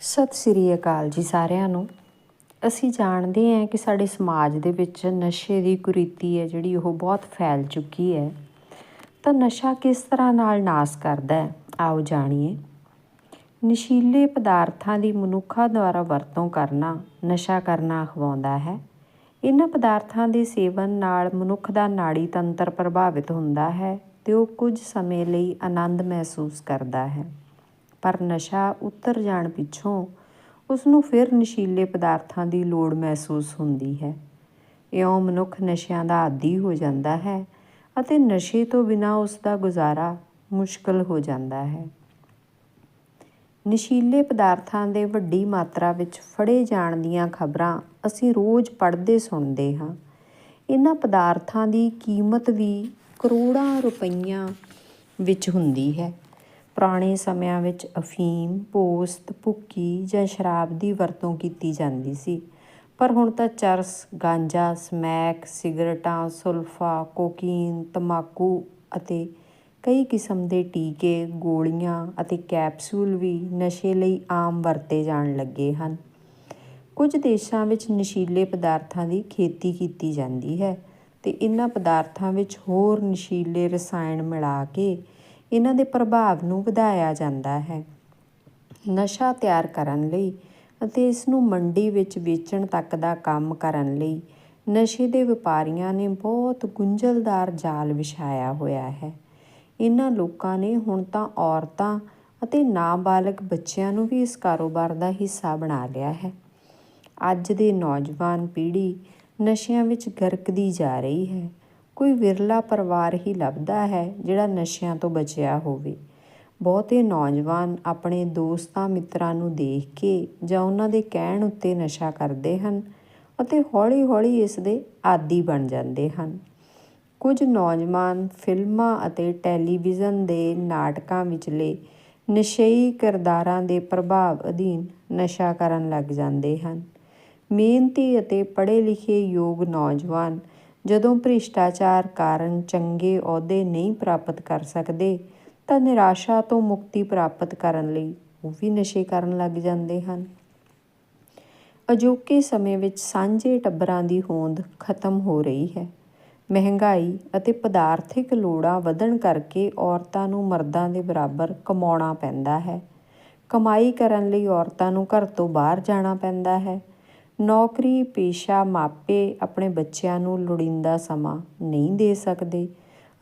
ਸਤਿ ਸ੍ਰੀ ਅਕਾਲ ਜੀ ਸਾਰਿਆਂ ਨੂੰ। ਅਸੀਂ ਜਾਣਦੇ ਹਾਂ ਕਿ ਸਾਡੇ ਸਮਾਜ ਦੇ ਵਿੱਚ ਨਸ਼ੇ ਦੀ ਕੁਰੀਤੀ ਹੈ, ਜਿਹੜੀ ਉਹ ਬਹੁਤ ਫੈਲ ਚੁੱਕੀ ਹੈ। ਤਾਂ ਨਸ਼ਾ ਕਿਸ ਤਰ੍ਹਾਂ ਨਾਲ ਨਾਸ ਕਰਦਾ ਹੈ? ਆਓ ਜਾਣੀਏ। ਨਸ਼ੀਲੇ ਪਦਾਰਥਾਂ ਦੀ ਮਨੁੱਖਾਂ ਦੁਆਰਾ ਵਰਤੋਂ ਕਰਨਾ, ਨਸ਼ਾ ਕਰਨਾ ਅਖਵਾਉਂਦਾ ਹੈ। ਇਹਨਾਂ ਪਦਾਰਥਾਂ ਦੇ ਸੇਵਨ ਨਾਲ ਮਨੁੱਖ ਦਾ ਨਾੜੀ ਤੰਤਰ ਪ੍ਰਭਾਵਿਤ ਹੁੰਦਾ ਹੈ ਤੇ ਉਹ ਕੁਝ ਸਮੇਂ ਲਈ ਆਨੰਦ ਮਹਿਸੂਸ ਕਰਦਾ ਹੈ। ਪਰ ਨਸ਼ਾ ਉਤਰ ਜਾਣ ਪਿੱਛੋਂ ਉਸ ਨੂੰ ਫਿਰ ਨਸ਼ੀਲੇ ਪਦਾਰਥਾਂ ਦੀ ਲੋੜ ਮਹਿਸੂਸ ਹੁੰਦੀ ਹੈ। ਇਉਂ ਮਨੁੱਖ ਨਸ਼ਿਆਂ ਦਾ ਆਦੀ ਹੋ ਜਾਂਦਾ ਹੈ ਅਤੇ ਨਸ਼ੇ ਤੋਂ ਬਿਨਾਂ ਉਸ ਦਾ ਗੁਜ਼ਾਰਾ ਮੁਸ਼ਕਲ ਹੋ ਜਾਂਦਾ ਹੈ। ਨਸ਼ੀਲੇ ਪਦਾਰਥਾਂ ਦੇ ਵੱਡੀ ਮਾਤਰਾ ਵਿੱਚ ਫੜੇ ਜਾਣ ਦੀਆਂ ਖਬਰਾਂ ਅਸੀਂ ਰੋਜ਼ ਪੜ੍ਹਦੇ ਸੁਣਦੇ ਹਾਂ। ਇਹਨਾਂ ਪਦਾਰਥਾਂ ਦੀ ਕੀਮਤ ਵੀ ਕਰੋੜਾਂ ਰੁਪਈਆਂ ਵਿੱਚ ਹੁੰਦੀ ਹੈ। ਪੁਰਾਣੇ ਸਮਿਆਂ ਵਿੱਚ ਅਫੀਮ, ਪੋਸਤ, ਭੁੱਕੀ ਜਾਂ ਸ਼ਰਾਬ ਦੀ ਵਰਤੋਂ ਕੀਤੀ ਜਾਂਦੀ ਸੀ। ਪਰ ਹੁਣ ਤਾਂ ਚਰਸ, ਗਾਂਜਾ, ਸਮੈਕ, ਸਿਗਰਟਾਂ, ਸੁਲਫਾ, ਕੋਕੀਨ, ਤਮਾਕੂ ਅਤੇ ਕਈ ਕਿਸਮ ਦੇ ਟੀਕੇ, ਗੋਲੀਆਂ ਅਤੇ ਕੈਪਸੂਲ ਵੀ ਨਸ਼ੇ ਲਈ ਆਮ ਵਰਤੇ ਜਾਣ ਲੱਗੇ ਹਨ। ਕੁਝ ਦੇਸ਼ਾਂ ਵਿੱਚ ਨਸ਼ੀਲੇ ਪਦਾਰਥਾਂ ਦੀ ਖੇਤੀ ਕੀਤੀ ਜਾਂਦੀ ਹੈ ਤੇ ਇਹਨਾਂ ਪਦਾਰਥਾਂ ਵਿੱਚ ਹੋਰ ਨਸ਼ੀਲੇ ਰਸਾਇਣ ਮਿਲਾ ਕੇ ਇਹਨਾਂ ਦੇ ਪ੍ਰਭਾਵ ਨੂੰ ਵਧਾਇਆ ਜਾਂਦਾ ਹੈ। ਨਸ਼ਾ ਤਿਆਰ ਕਰਨ ਲਈ ਅਤੇ ਇਸ ਨੂੰ ਮੰਡੀ ਵਿੱਚ ਵੇਚਣ ਤੱਕ ਦਾ ਕੰਮ ਕਰਨ ਲਈ ਨਸ਼ੇ ਦੇ ਵਪਾਰੀਆਂ ਨੇ ਬਹੁਤ ਗੁੰਝਲਦਾਰ ਜਾਲ ਵਿਛਾਇਆ ਹੋਇਆ ਹੈ। ਇਹਨਾਂ ਲੋਕਾਂ ਨੇ ਹੁਣ ਤਾਂ ਔਰਤਾਂ ਅਤੇ ਨਾਬਾਲਗ ਬੱਚਿਆਂ ਨੂੰ ਵੀ ਇਸ ਕਾਰੋਬਾਰ ਦਾ ਹਿੱਸਾ ਬਣਾ ਲਿਆ ਹੈ। ਅੱਜ ਦੇ ਨੌਜਵਾਨ ਪੀੜ੍ਹੀ ਨਸ਼ਿਆਂ ਵਿੱਚ ਗਰਕਦੀ ਜਾ ਰਹੀ ਹੈ। ਕੋਈ ਵਿਰਲਾ ਪਰਿਵਾਰ ਹੀ ਲੱਭਦਾ ਹੈ ਜਿਹੜਾ ਨਸ਼ਿਆਂ ਤੋਂ ਬਚਿਆ ਹੋਵੇ। ਬਹੁਤੇ ਨੌਜਵਾਨ ਆਪਣੇ ਦੋਸਤਾਂ ਮਿੱਤਰਾਂ ਨੂੰ ਦੇਖ ਕੇ ਜਾਂ ਉਹਨਾਂ ਦੇ ਕਹਿਣ ਉੱਤੇ ਨਸ਼ਾ ਕਰਦੇ ਹਨ ਅਤੇ ਹੌਲੀ-ਹੌਲੀ ਇਸ ਦੇ ਆਦੀ ਬਣ ਜਾਂਦੇ ਹਨ। ਕੁਝ ਨੌਜਵਾਨ ਫਿਲਮਾਂ ਅਤੇ ਟੈਲੀਵਿਜ਼ਨ ਦੇ ਨਾਟਕਾਂ ਵਿਚਲੇ ਨਸ਼ਈ ਕਿਰਦਾਰਾਂ ਦੇ ਪ੍ਰਭਾਵ ਅਧੀਨ ਨਸ਼ਾ ਕਰਨ ਲੱਗ ਜਾਂਦੇ ਹਨ। ਮਿਹਨਤੀ ਅਤੇ ਪੜ੍ਹੇ ਲਿਖੇ ਯੋਗ ਨੌਜਵਾਨ ਜਦੋਂ ਭ੍ਰਿਸ਼ਟਾਚਾਰ ਕਾਰਨ ਚੰਗੇ ਅਹੁਦੇ ਨਹੀਂ ਪ੍ਰਾਪਤ ਕਰ ਸਕਦੇ, ਤਾਂ ਨਿਰਾਸ਼ਾ ਤੋਂ ਮੁਕਤੀ ਪ੍ਰਾਪਤ ਕਰਨ ਲਈ ਉਹ ਵੀ ਨਸ਼ੇ ਕਰਨ ਲੱਗ ਜਾਂਦੇ ਹਨ। ਅਜੋਕੇ ਸਮੇਂ ਵਿੱਚ ਸਾਂਝੇ ਟੱਬਰਾਂ ਦੀ ਹੋਂਦ ਖਤਮ ਹੋ ਰਹੀ ਹੈ। ਮਹਿੰਗਾਈ ਅਤੇ ਪਦਾਰਥਿਕ ਲੋੜਾਂ ਵਧਣ ਕਰਕੇ ਔਰਤਾਂ ਨੂੰ ਮਰਦਾਂ ਦੇ ਬਰਾਬਰ ਕਮਾਉਣਾ ਪੈਂਦਾ ਹੈ। ਕਮਾਈ ਕਰਨ ਲਈ ਔਰਤਾਂ ਨੂੰ ਘਰ ਤੋਂ ਬਾਹਰ ਜਾਣਾ ਪੈਂਦਾ ਹੈ। ਨੌਕਰੀ, ਪੇਸ਼ਾ, ਮਾਪੇ ਆਪਣੇ ਬੱਚਿਆਂ ਨੂੰ ਲੋੜੀਂਦਾ ਸਮਾਂ ਨਹੀਂ ਦੇ ਸਕਦੇ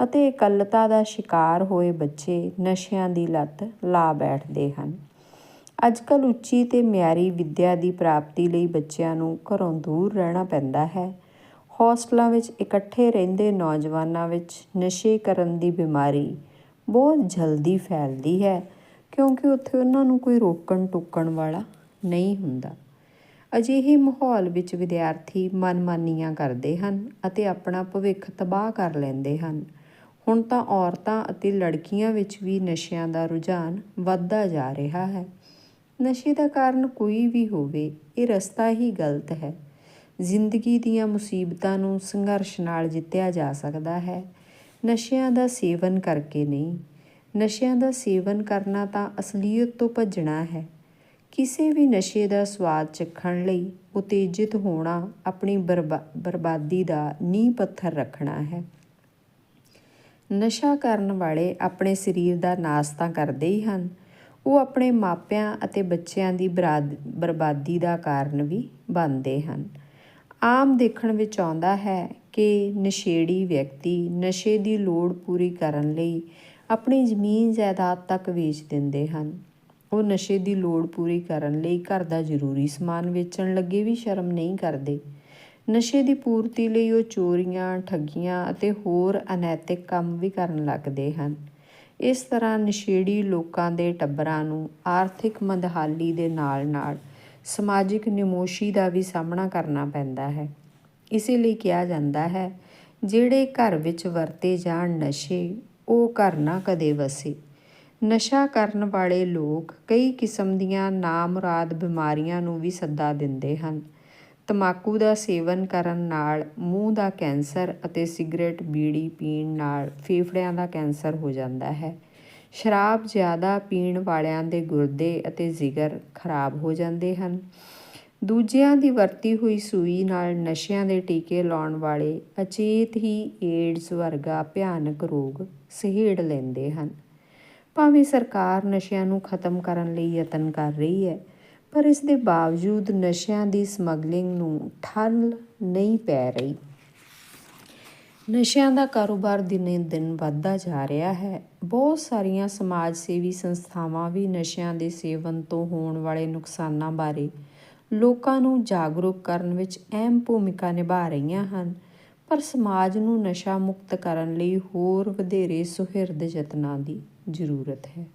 ਅਤੇ ਇਕੱਲਤਾ ਦਾ ਸ਼ਿਕਾਰ ਹੋਏ ਬੱਚੇ ਨਸ਼ਿਆਂ ਦੀ ਲਤ ਲਾ ਬੈਠਦੇ ਹਨ। ਅੱਜਕੱਲ ਉੱਚੀ ਤੇ ਮਿਆਰੀ ਵਿੱਦਿਆ ਦੀ ਪ੍ਰਾਪਤੀ ਲਈ ਬੱਚਿਆਂ ਨੂੰ ਘਰੋਂ ਦੂਰ ਰਹਿਣਾ ਪੈਂਦਾ ਹੈ। ਹੌਸਟਲਾਂ ਵਿੱਚ ਇਕੱਠੇ ਰਹਿੰਦੇ ਨੌਜਵਾਨਾਂ ਵਿੱਚ ਨਸ਼ੇ ਕਰਨ ਦੀ ਬਿਮਾਰੀ ਬਹੁਤ ਜਲਦੀ ਫੈਲਦੀ ਹੈ ਕਿਉਂਕਿ ਉੱਥੇ ਉਹਨਾਂ ਨੂੰ ਕੋਈ ਰੋਕਣ ਟੋਕਣ ਵਾਲਾ ਨਹੀਂ ਹੁੰਦਾ। ਅਜਿਹੇ ਮਾਹੌਲ ਵਿੱਚ ਵਿਦਿਆਰਥੀ ਮਨਮਾਨੀਆਂ ਕਰਦੇ ਹਨ ਅਤੇ ਆਪਣਾ ਭਵਿੱਖ ਤਬਾਹ ਕਰ ਲੈਂਦੇ ਹਨ। ਹੁਣ ਤਾਂ ਔਰਤਾਂ ਅਤੇ ਲੜਕੀਆਂ ਵਿੱਚ ਵੀ ਨਸ਼ਿਆਂ ਦਾ ਰੁਝਾਨ ਵੱਧਦਾ ਜਾ ਰਿਹਾ ਹੈ। ਨਸ਼ੇ ਦਾ ਕਾਰਨ ਕੋਈ ਵੀ ਹੋਵੇ, ਇਹ ਰਸਤਾ ਹੀ ਗਲਤ ਹੈ। ਜ਼ਿੰਦਗੀ ਦੀਆਂ ਮੁਸੀਬਤਾਂ ਨੂੰ ਸੰਘਰਸ਼ ਨਾਲ ਜਿੱਤਿਆ ਜਾ ਸਕਦਾ ਹੈ। ਨਸ਼ਿਆਂ ਦਾ ਸੇਵਨ ਕਰਕੇ ਨਹੀਂ। ਨਸ਼ਿਆਂ ਦਾ ਸੇਵਨ ਕਰਨਾ ਤਾਂ ਅਸਲੀਅਤ ਤੋਂ ਭੱਜਣਾ ਹੈ। ਕਿਸੇ ਵੀ ਨਸ਼ੇ ਦਾ ਸਵਾਦ ਚੱਖਣ ਲਈ ਉਤੇਜਿਤ ਹੋਣਾ ਆਪਣੀ ਬਰਬਾਦੀ ਦਾ ਨੀਂਹ ਪੱਥਰ ਰੱਖਣਾ ਹੈ। ਨਸ਼ਾ ਕਰਨ ਵਾਲੇ ਆਪਣੇ ਸਰੀਰ ਦਾ ਨਾਸ ਤਾਂ ਕਰਦੇ ਹੀ ਹਨ। ਉਹ ਆਪਣੇ ਮਾਪਿਆਂ ਅਤੇ ਬੱਚਿਆਂ ਦੀ ਬਰਬਾਦੀ ਦਾ ਕਾਰਨ ਵੀ ਬਣਦੇ ਹਨ। ਆਮ ਦੇਖਣ ਵਿੱਚ ਆਉਂਦਾ ਹੈ ਕਿ ਨਸ਼ੇੜੀ ਵਿਅਕਤੀ ਨਸ਼ੇ ਦੀ ਲੋੜ ਪੂਰੀ ਕਰਨ ਲਈ ਆਪਣੀ ਜ਼ਮੀਨ ਜਾਇਦਾਦ ਤੱਕ ਵੇਚ ਦਿੰਦੇ ਹਨ। ਉਹ ਨਸ਼ੇ ਦੀ ਲੋੜ ਪੂਰੀ ਕਰਨ ਲਈ ਘਰ ਦਾ ਜ਼ਰੂਰੀ ਸਮਾਨ ਵੇਚਣ ਲੱਗੇ ਵੀ ਸ਼ਰਮ ਨਹੀਂ ਕਰਦੇ। ਨਸ਼ੇ ਦੀ ਪੂਰਤੀ ਲਈ ਉਹ ਚੋਰੀਆਂ, ਠੱਗੀਆਂ ਅਤੇ ਹੋਰ ਅਨੈਤਿਕ ਕੰਮ ਵੀ ਕਰਨ ਲੱਗਦੇ ਹਨ। ਇਸ ਤਰ੍ਹਾਂ ਨਸ਼ੇੜੀ ਲੋਕਾਂ ਦੇ ਟੱਬਰਾਂ ਨੂੰ ਆਰਥਿਕ ਮੰਦਹਾਲੀ ਦੇ ਨਾਲ-ਨਾਲ ਸਮਾਜਿਕ ਨਿਮੋਸ਼ੀ ਦਾ ਵੀ ਸਾਹਮਣਾ ਕਰਨਾ ਪੈਂਦਾ ਹੈ। ਇਸੇ ਲਈ ਕਿਹਾ ਜਾਂਦਾ ਹੈ, ਜਿਹੜੇ ਘਰ ਵਿੱਚ ਵਰਤੇ ਜਾਣ ਨਸ਼ੇ, ਉਹ ਘਰ ਨਾ ਕਦੇ ਵਸੇ। ਨਸ਼ਾ ਕਰਨ ਵਾਲੇ ਲੋਕ ਕਈ ਕਿਸਮ ਦੀਆਂ ਨਾਮੁਰਾਦ ਬਿਮਾਰੀਆਂ ਨੂੰ ਵੀ ਸੱਦਾ ਦਿੰਦੇ ਹਨ। ਤਮਾਕੂ ਦਾ ਸੇਵਨ ਕਰਨ ਨਾਲ ਮੂੰਹ ਦਾ ਕੈਂਸਰ ਅਤੇ ਸਿਗਰਟ ਬੀੜੀ ਪੀਣ ਨਾਲ ਫੇਫੜਿਆਂ ਦਾ ਕੈਂਸਰ ਹੋ ਜਾਂਦਾ ਹੈ। ਸ਼ਰਾਬ ਜ਼ਿਆਦਾ ਪੀਣ ਵਾਲਿਆਂ ਦੇ ਗੁਰਦੇ ਅਤੇ ਜਿਗਰ ਖਰਾਬ ਹੋ ਜਾਂਦੇ ਹਨ। ਦੂਜਿਆਂ ਦੀ ਵਰਤੀ ਹੋਈ ਸੂਈ ਨਾਲ ਨਸ਼ਿਆਂ ਦੇ ਟੀਕੇ ਲਾਉਣ ਵਾਲੇ ਅਚੇਤ ਹੀ ਏਡਜ਼ ਵਰਗਾ ਭਿਆਨਕ ਰੋਗ ਸਹੇੜ ਲੈਂਦੇ ਹਨ। ਭਾਵੇਂ ਸਰਕਾਰ ਨਸ਼ਿਆਂ ਨੂੰ ਖਤਮ ਕਰਨ ਲਈ ਯਤਨ ਕਰ ਰਹੀ ਹੈ, ਪਰ ਇਸ ਦੇ ਬਾਵਜੂਦ ਨਸ਼ਿਆਂ ਦੀ ਸਮਗਲਿੰਗ ਨੂੰ ਠੱਲ ਨਹੀਂ ਪੈ ਰਹੀ। ਨਸ਼ਿਆਂ ਦਾ ਕਾਰੋਬਾਰ ਦਿਨੇ ਦਿਨ ਵੱਧਦਾ ਜਾ ਰਿਹਾ ਹੈ। ਬਹੁਤ ਸਾਰੀਆਂ ਸਮਾਜ ਸੇਵੀ ਸੰਸਥਾਵਾਂ ਵੀ ਨਸ਼ਿਆਂ ਦੇ ਸੇਵਨ ਤੋਂ ਹੋਣ ਵਾਲੇ ਨੁਕਸਾਨਾਂ ਬਾਰੇ ਲੋਕਾਂ ਨੂੰ ਜਾਗਰੂਕ ਕਰਨ ਵਿੱਚ ਅਹਿਮ ਭੂਮਿਕਾ ਨਿਭਾ ਰਹੀਆਂ ਹਨ, ਪਰ ਸਮਾਜ ਨੂੰ ਨਸ਼ਾ ਮੁਕਤ ਕਰਨ ਲਈ ਹੋਰ ਵਧੇਰੇ ਸੁਹਿਰਦ ਯਤਨਾਂ ਦੀ ਜ਼ਰੂਰਤ ਹੈ।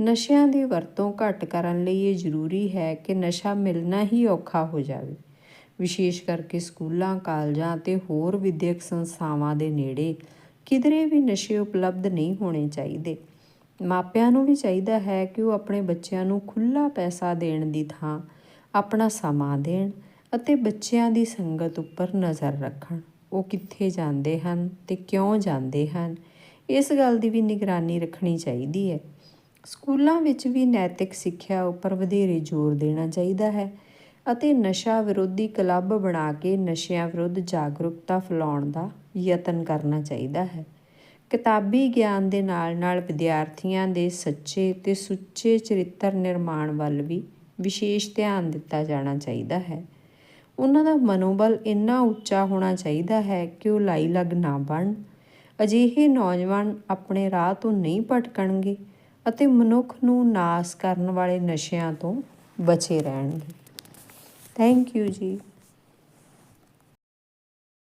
ਨਸ਼ਿਆਂ ਦੀ ਵਰਤੋਂ ਘੱਟ ਕਰਨ ਲਈ ਇਹ ਜ਼ਰੂਰੀ ਹੈ ਕਿ ਨਸ਼ਾ ਮਿਲਣਾ ਹੀ ਔਖਾ ਹੋ ਜਾਵੇ। ਵਿਸ਼ੇਸ਼ ਕਰਕੇ ਸਕੂਲਾਂ, ਕਾਲਜਾਂ ਅਤੇ ਹੋਰ ਵਿਦਿਅਕ ਸੰਸਥਾਵਾਂ ਦੇ ਨੇੜੇ ਕਿਧਰੇ ਵੀ ਨਸ਼ੇ ਉਪਲਬਧ ਨਹੀਂ ਹੋਣੇ ਚਾਹੀਦੇ। ਮਾਪਿਆਂ ਨੂੰ ਵੀ ਚਾਹੀਦਾ ਹੈ ਕਿ ਉਹ ਆਪਣੇ ਬੱਚਿਆਂ ਨੂੰ ਖੁੱਲਾ ਪੈਸਾ ਦੇਣ ਦੀ ਥਾਂ, ਆਪਣਾ ਸਮਾਂ ਦੇਣ ਅਤੇ ਬੱਚਿਆਂ ਦੀ ਸੰਗਤ ਉੱਪਰ ਨਜ਼ਰ ਰੱਖਣ। ਉਹ ਕਿੱਥੇ ਜਾਂਦੇ ਹਨ ਤੇ ਕਿਉਂ ਜਾਂਦੇ ਹਨ ਇਸ ਗੱਲ ਦੀ ਵੀ ਨਿਗਰਾਨੀ ਰੱਖਣੀ ਚਾਹੀਦੀ ਹੈ। ਸਕੂਲਾਂ ਵਿੱਚ ਵੀ ਨੈਤਿਕ ਸਿੱਖਿਆ ਉੱਪਰ ਵਧੇਰੇ ਜ਼ੋਰ ਦੇਣਾ ਚਾਹੀਦਾ ਹੈ ਅਤੇ ਨਸ਼ਾ ਵਿਰੋਧੀ ਕਲੱਬ ਬਣਾ ਕੇ ਨਸ਼ਿਆਂ ਵਿਰੁੱਧ ਜਾਗਰੂਕਤਾ ਫੈਲਾਉਣ ਦਾ ਯਤਨ ਕਰਨਾ ਚਾਹੀਦਾ ਹੈ। ਕਿਤਾਬੀ ਗਿਆਨ ਦੇ ਨਾਲ-ਨਾਲ ਵਿਦਿਆਰਥੀਆਂ ਦੇ ਸੱਚੇ ਤੇ ਸੁੱਚੇ ਚਰਿੱਤਰ ਨਿਰਮਾਣ ਵੱਲ ਵੀ ਵਿਸ਼ੇਸ਼ ਧਿਆਨ ਦਿੱਤਾ ਜਾਣਾ ਚਾਹੀਦਾ ਹੈ। ਉਹਨਾਂ ਦਾ ਮਨੋਬਲ ਇੰਨਾ ਉੱਚਾ ਹੋਣਾ ਚਾਹੀਦਾ ਹੈ ਕਿ ਉਹ ਲਾਈ ਲੱਗ ਨਾ ਬਣ ਅਜਿਹੇ ਨੌਜਵਾਨ ਆਪਣੇ ਰਾਹ ਤੋਂ ਨਹੀਂ ਭਟਕਣਗੇ ਅਤੇ ਮਨੁੱਖ ਨੂੰ ਨਾਸ ਕਰਨ ਵਾਲੇ ਨਸ਼ਿਆਂ ਤੋਂ ਬਚੇ ਰਹਿਣਗੇ। ਥੈਂਕ ਯੂ ਜੀ।